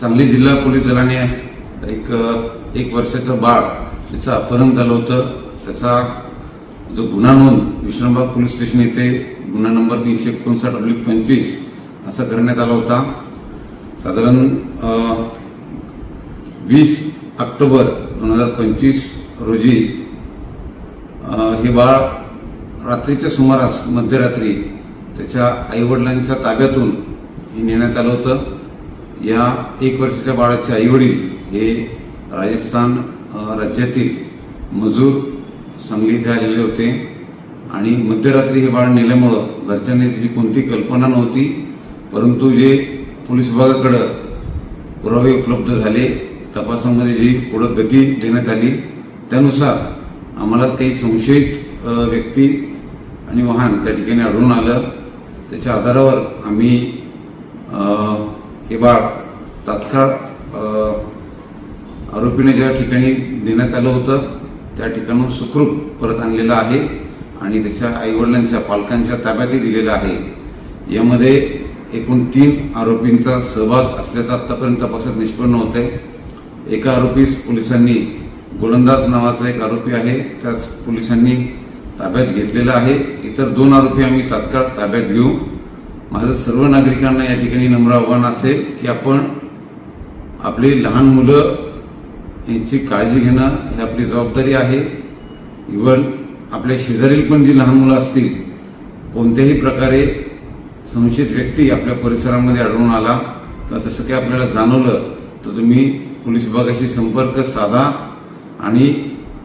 सांगली जिल्हा पोलीस दलाने एक एक वर्षाचं बाळ त्याचं अपहरण झालं होतं. त्याचा जो गुन्हा नोंद विश्रामबाग पोलीस स्टेशन येथे गुन्हा नंबर तीनशे एकोणसाठ अब्लिक पंचवीस असा करण्यात आला होता. साधारण वीस ऑक्टोबर दोन हजार पंचवीस रोजी हे बाळ रात्रीच्या सुमारास मध्यरात्री त्याच्या आईवडिलांच्या ताब्यातून हे नेण्यात आलं होतं. या एक वर्षाच्या बाळाचे आईवडील हे राजस्थान राज्यातील मजूर सांगली इथे आलेले होते. आणि मध्यरात्री हे बाळ नेल्यामुळं घरच्यांनी त्याची कोणती कल्पना नव्हती परंतु जे पोलीस विभागाकडं पुरावे उपलब्ध झाले तपासामध्ये जी पुढं गती देण्यात आली त्यानुसार आम्हाला काही संशयित व्यक्ती आणि वाहन त्या ठिकाणी आढळून आलं. त्याच्या आधारावर आम्ही हे बाळ तात्काळ आरोपीने ज्या ठिकाणी देण्यात आलं होतं त्या ठिकाणून सुखरूप परत आणलेलं आहे आणि त्याच्या आईवडिलांच्या पालकांच्या ताब्यातही दिलेलं आहे. यामध्ये एकूण तीन आरोपींचा सहभाग असल्याचा आतापर्यंत तपासात निष्पन्न होत आहे एका आरोपीस पोलिसांनी गोलंदाज नावाचा एक आरोपी आहे त्यास पोलिसांनी ताब्यात घेतलेला आहे. इतर दोन आरोपी आम्ही तात्काळ ताब्यात घेऊ. माझं सर्व नागरिकांना या ठिकाणी नम्र आव्हान असेल की आपण आपली लहान मुलं यांची काळजी घेणं ही आपली जबाबदारी आहे. इवन आपल्या शेजारील पण जी लहान मुलं असतील कोणत्याही प्रकारे संशयित व्यक्ती आपल्या परिसरामध्ये आढळून आला किंवा तसं काही आपल्याला जाणवलं तर तुम्ही पोलीस विभागाशी संपर्क साधा आणि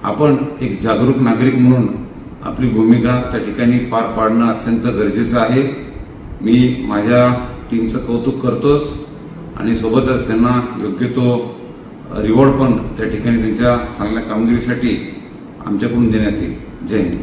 आपण एक जागरूक नागरिक म्हणून आपली भूमिका त्या ठिकाणी पार पाडणं अत्यंत गरजेचं आहे. मी माझ्या टीमचं कौतुक करतोच आणि सोबतच त्यांना योग्य तो रिवॉर्ड पण त्या ठिकाणी त्यांच्या चांगल्या कामगिरीसाठी आमच्याकडून देण्यात येईल. जय हिंद.